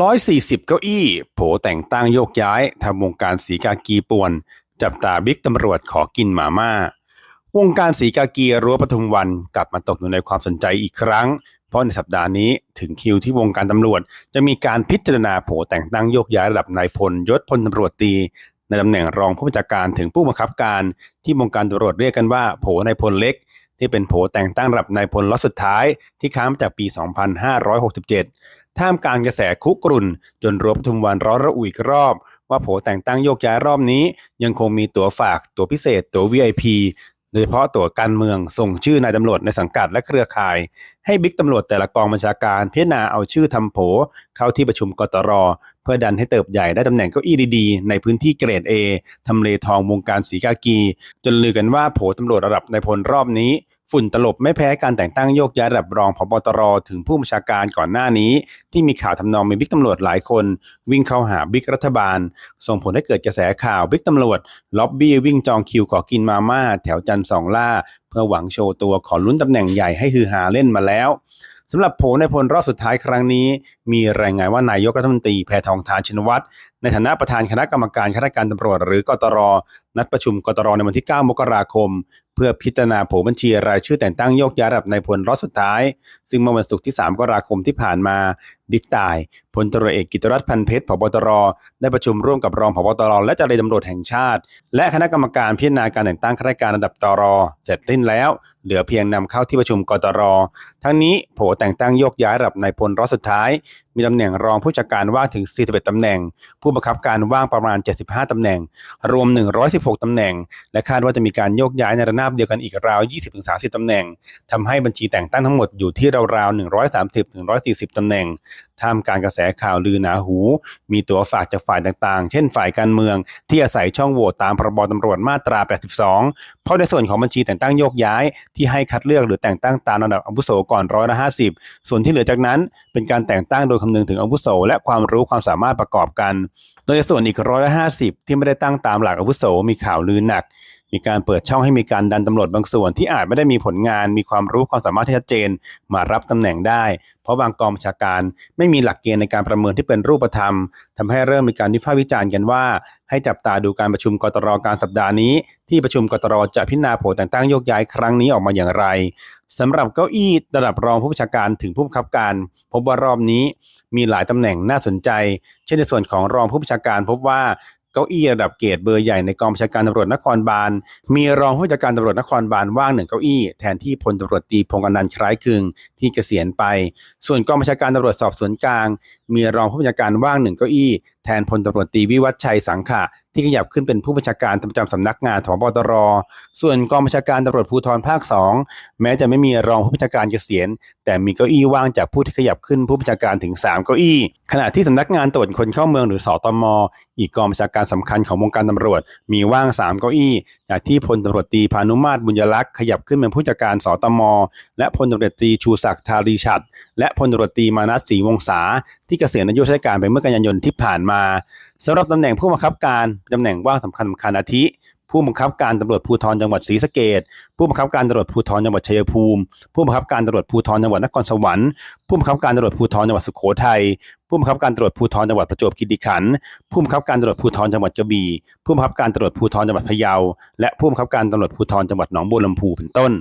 140 เก้าอี้ โผแต่งตั้งโยกย้ายทำวงการสีกากีป่วน จับตาบิ๊กตำรวจขอกินหมาม่า วงการสีกากีรั้วปทุมวันกลับมาตกอยู่ในความสนใจอีกครั้ง เพราะในสัปดาห์นี้ถึงคิวที่วงการตำรวจ จะมีการพิจารณาโผแต่งตั้งโยกย้ายระดับนายพลยศพลตำรวจตรีในตำแหน่งรองผู้บัญชาการถึงผู้บังคับการที่วงการตำรวจเรียกกันว่า โผนายพลเล็ก ที่เป็นโผแต่งตั้งระดับนายพลล็อตสุดท้ายที่ค้างมาจากปี 2567 ท่ามกลางกระแสคุกรุ่น จนรัวปทุมวันร้อนระอุอีกรอบ ว่าโผแต่งตั้งโยกย้ายรอบนี้ ยังคงมีตั๋วฝากตั๋วพิเศษตั๋ว VIP โดยเฉพาะตั๋วการเมืองส่งชื่อนายตำรวจในสังกัดและเครือข่าย ให้บิ๊กตำรวจแต่ละกองบัญชาการพิจารณาเอาชื่อทำโผเข้าที่ประชุมกตร เพื่อดันให้เติบใหญ่ได้ตำแหน่งเก้าอี้ดีๆ ในพื้นที่เกรด A ทำเลทองวงการสีกากี จนลือกันว่าโผตำรวจระดับนายพลรอบนี้ ฝุ่นตลบไม่แพ้การแต่งตั้งโยกย้ายระดับรองผบตรถึงผู้บัญชาการก่อนหน้านี้ ที่มีข่าวทำนองมีบิ๊กตำรวจหลายคน วิ่งเข้าหาบิ๊กรัฐบาล ส่งผลให้เกิดกระแสข่าวบิ๊กตำรวจล็อบบี้วิ่งจองคิวขอกินมาม่าแถวจันทร์สองล่า เพื่อหวังโชว์ตัวขอลุ้นตำแหน่งใหญ่ให้ฮือฮาเล่นมาแล้วสำหรับโผในพลรอบสุดท้ายครั้งนี้ มีรายงานว่านายกรัฐมนตรีแพทองทานชินวัตรในฐานะประธานคณะกรรมการข้าราชการตำรวจหรือกตร นัดประชุมกตรในวันที่ 9 มกราคม เพื่อพิจารณาโผบัญชีรายชื่อแต่งตั้งโยกย้ายระดับนายพลรอบสุดท้าย ซึ่งเมื่อวันศุกร์ที่3มกราคมที่ผ่านมาบิ๊กตายพลตรวจเอกกิตรัตน์พันเพชรผบตร ได้ประชุมร่วมกับรองผบตร และเจรตำรวจแห่งชาติ และคณะกรรมการพิจารณาการแต่งตั้งข้าราชการระดับตร เสร็จสิ้นแล้ว เหลือเพียงนำเข้าที่ประชุมกตร ทั้งนี้โผแต่งตั้งโยกย้ายระดับนายพลรอสุดท้าย มีตำแหน่งรองผู้จัดการว่างถึง 41ตำแหน่ง ผู้บังคับการว่างประมาณ 75ตำแหน่ง รวม 116ตำแหน่ง และคาดว่าจะมีการโยกย้ายในระนาบเดียวกันอีกราว 20-30ตำแหน่งทำให้บัญชีแต่งตั้งทั้งหมดอยู่ที่ราวๆ130-140ตำแหน่งท่ามกลางกระแสข่าวลือหนาหู มีตัวฝากจากฝ่ายต่างๆ เช่นฝ่ายการเมือง ที่อาศัยช่องโหว่ตามพรบตำรวจมาตรา 82 เพราะในส่วนของบัญชีแต่งตั้งโยกย้าย ที่ให้คัดเลือกหรือแต่งตั้งตามระดับอาวุโสก่อนร้อยละ50ส่วนที่เหลือจากนั้นเป็นการแต่งตั้งโดยคำนึงถึงอาวุโสและความรู้ความสามารถประกอบกัน โดยส่วนอีกร้อยละ50ที่ไม่ได้ตั้งตามหลักอาวุโสมีข่าวลือหนัก มีการเปิดช่องให้มีการดันตำรวจบางส่วนที่อาจไม่ได้มีผลงาน มีความรู้ความสามารถที่ชัดเจน มารับตำแหน่งได้ เพราะบางกองบัญชาการไม่มีหลักเกณฑ์ในการประเมินที่เป็นรูปธรรมทำให้เริ่มมีการวิพากษ์วิจารณ์กันว่า ให้จับตาดูการประชุมกตรการสัปดาห์นี้ ที่ประชุมกตรจะพิจารณาโผแต่งตั้งโยกย้ายครั้งนี้ออกมาอย่างไรสำหรับเก้าอี้ระดับรองผู้บัญชาการถึงผู้บังคับการ พบว่ารอบนี้มีหลายตำแหน่งน่าสนใจ เช่นในส่วนของรองผู้บัญชาการพบว่า เก้าอี้ระดับเกรดเบอร์ใหญ่ในกองบัญชาการตำรวจนครบาล มีรองผู้บัญชาการตำรวจนครบาลว่างหนึ่งเก้าอี้แทนที่พลตำรวจตีพงษ์อนันต์คล้ายคึงที่เกษียณไป ส่วนกองบัญชาการตำรวจสอบสวนกลาง มีรองผู้บัญชาการว่างหนึ่งเก้าอี้แทนพลตำรวจตีวิวัฒชัยสังขะที่ขยับขึ้นเป็นผู้บัญชาการประจำสำนักงานของบตร ส่วนกองบัญชาการตำรวจภูธรภาค 2 แม้จะไม่มีรองผู้บัญชาการเกษียณ แต่มีเก้าอี้ว่างจากผู้ที่ขยับขึ้นผู้บัญชาการถึง 3 เก้าอี้ ขณะที่สำนักงานตรวจคนเข้าเมืองหรือสอตม อีกกองบัญชาการสำคัญของวงการตำรวจ มีว่าง 3 เก้าอี้ จากที่พลตำรวจตีพานุมาตรบุญยลักษ์ขยับขึ้นเป็นผู้จัดการสอตม และพลตำรวจตีชูศักดิ์ธารีชัดและพลตรวจตีมานัสศรีวงศาที่เกษียณอายุราชการไปเมื่อกันยายนที่ผ่านมาสำหรับตำแหน่งผู้บังคับการตำแหน่งว่างสำคัญสำคัญอาทิ ผู้บังคับการตำรวจภูธรจังหวัดศรีสะเกดผู้บังคับการตำรวจภูธรจังหวัดชัยภูมิ ผู้บังคับการตำรวจภูธรจังหวัดนครสวรรค์ผู้บังคับการตำรวจภูธรจังหวัดสุโขทัยผู้บังคับการตำรวจภูธรจังหวัดประจวบคีรีขันธ์ผู้บังคับการตำรวจภูธรจังหวัดกระบี่ผู้บังคับการตำรวจภูธรจังหวัดพะเยา และผู้บังคับการตำรวจภูธรจังหวัดหนองบัวลำพูเป็นต้น